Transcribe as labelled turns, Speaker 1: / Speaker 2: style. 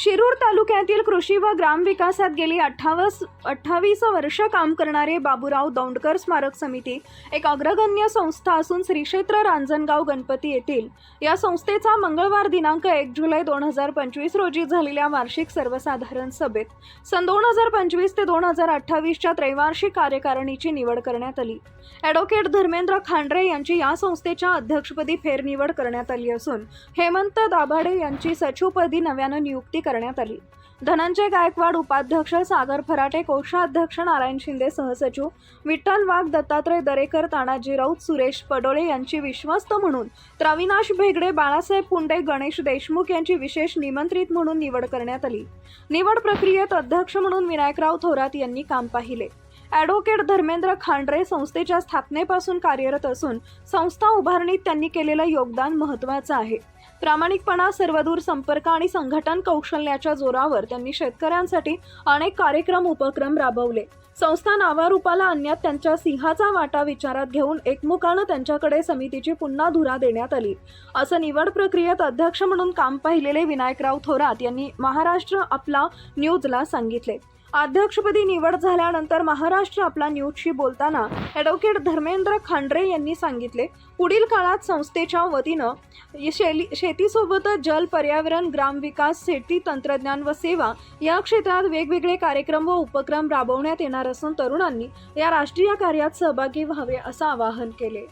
Speaker 1: शिरूर तालुक्यातील कृषी व ग्रामविकासात गेली अठ्ठावीस अठ्ठावीस वर्ष काम करणारे बाबूराव दौंडकर स्मारक समिती एक अग्रगण्य संस्था असून श्रीक्षेत्र रांजणगाव गणपती येथील. या संस्थेचा मंगळवार दिनांक एक जुलै दोन हजार पंचवीस रोजी झालेल्या वार्षिक सर्वसाधारण सभेत सन दोन हजार पंचवीस ते दोन हजार अठ्ठावीसच्या त्रैवार्षिक कार्यकारिणीची निवड करण्यात आली. ॲडव्होकेट धर्मेंद्र खांडरे यांची या संस्थेच्या अध्यक्षपदी फेरनिवड करण्यात आली असून हेमंत दाभाडे यांची सचिवपदी नव्यानं नियुक्ती करण्यात आली. धनंजय गायकवाड उपाध्यक्ष सागर फराटे कोषाध्यक्ष नारायण शिंदे सहसचिव विठ्ठल वाघ दत्तात्रय दरेकर तानाजी राऊत सुरेश पडोळे यांची विश्वस्त म्हणून रविनाश भेगडे बाळासाहेब पुंडे गणेश देशमुख यांची विशेष निमंत्रित म्हणून निवड करण्यात आली. निवड प्रक्रियेत अध्यक्ष म्हणून विनायकराव थोरात यांनी काम पाहिले. ॲडव्होकेट धर्मेंद्र खांडरे संस्थेच्या स्थापनेपासून कार्यरत असून संस्था उभारणीत त्यांनी केलेलं योगदान महत्त्वाचं आहे. प्रामाणिकपणा सर्वदूर संपर्क आणि संघटन कौशल्याच्या जोरावर त्यांनी शेतकऱ्यांसाठी अनेक कार्यक्रम उपक्रम राबवले. संस्था नावारूपाला आणण्यात त्यांच्या सिंहाचा वाटा विचारात घेऊन एकमुखानं त्यांच्याकडे समितीची पुन्हा धुरा देण्यात आली. असं निवड प्रक्रियेत अध्यक्ष म्हणून काम पाहिलेले विनायकराव थोरात यांनी महाराष्ट्र आपला न्यूजला सांगितले. अध्यक्षपदी निवड झाल्यानंतर महाराष्ट्र आपला न्यूजशी बोलताना ॲडव्होकेट धर्मेंद्र खांडरे यांनी सांगितले पुढील काळात संस्थेच्या वतीनं शेली शेतीसोबतच जल पर्यावरण ग्रामविकास शेती तंत्रज्ञान व सेवा या क्षेत्रात वेगवेगळे कार्यक्रम व उपक्रम राबवण्यात येणार असून तरुणांनी या राष्ट्रीय कार्यात सहभागी व्हावे असं आवाहन केले.